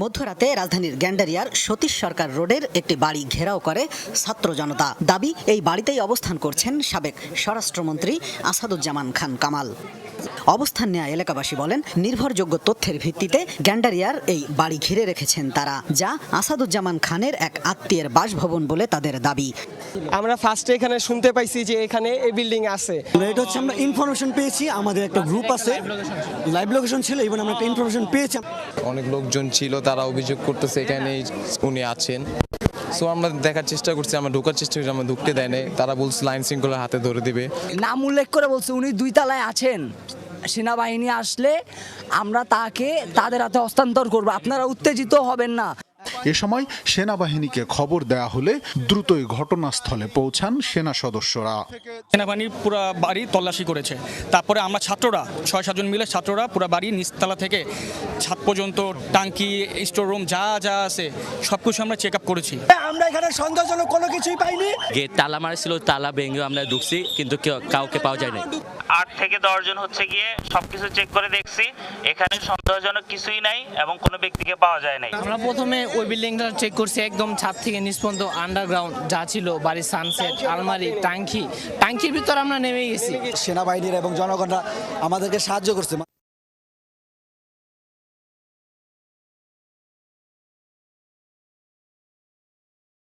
মধ্যরাতে রাজধানীর গ্যান্ডারিয়ার সতীশ সরকার রোডের একটি বাড়ি ঘেরাও করে ছাত্র জনতা। দাবি এই বাড়িতেই অবস্থান করছেন সাবেক স্বরাষ্ট্রমন্ত্রী আসাদুজ্জামান খান কামাল। অবস্থান নেওয়া এলাকাবাসী বলেন নির্ভরযোগ্য তথ্যের ভিত্তিতে গ্যান্ডারিয়ার এই বাড়ি ঘিরে রেখেছেন তারা যা আসাদুজ্জামান খানের এক আত্মীয়ের বাসভবন বলে তাদের দাবি। আমরা ফার্স্টে এখানে শুনতে পাইছি যে এখানে এই বিল্ডিং আছে। এটা হচ্ছে আমরা ইনফরমেশন পেয়েছি আমাদের একটা গ্রুপ আছে। লাইভ লোকেশন ছিল ইভেন আমরা একটা ইনফরমেশন পেয়েছি। অনেক লোকজন ছিল, তারা অভিযোগ করতেছে এখানে উনি আছেন। সো আমরা দেখার চেষ্টা করছি, আমরা ঢোকার চেষ্টা করছি, আমরা ঢুকতে দেয় তারা বলছে, লাইন শৃঙ্খলা হাতে ধরে দেবে। নাম উল্লেখ করে বলছে, উনি দুই তালায় আছেন। সেনাবাহিনী আসলে আমরা তাকে, তাদের হাতে হস্তান্তর করব। আপনারা উত্তেজিত হবেন না। এ সময় সেনাবাহিনীকে খবর দেয়া হলে দ্রুতই ঘটনাস্থলে পৌঁছান সেনা সদস্যরা। সেনাবাহিনীর পুরো বাড়ি তল্লাশি করেছে। তারপরে আমরা ছাত্ররা ছয় সাতজন মিলে ছাত্ররা পুরো বাড়ি নিচতলা থেকে ছাদ পর্যন্ত টাঙ্কি স্টোর রুম যা যা আছে সব কিছু আমরা চেক আপ করেছি। আমরা এখানে সন্দেহজনক কোনো কিছুই পাইনি। গেট তালা মারা ছিল তালা ভেঙে আমরা ঢুকছি কিন্তু কাউকে পাওয়া যায় না আট থেকে দশজন হচ্ছে গিয়ে সবকিছু চেক করে দেখছি। এখানে সন্দেহজনক কিছুই নাই এবং কোনো ব্যক্তিকে পাওয়া যায় নাই। আমরা প্রথমে ওই বিল্ডিংটা চেক করছি, একদম ছাদ থেকে নিচ আন্ডারগ্রাউন্ড যা ছিল, বাড়ির সানসেট আলমারি, টাঙ্কি। টাঙ্কির ভিতর আমরা নেমে গেছি। সেনাবাহিনীর এবং জনগণরা আমাদেরকে সাহায্য করছে।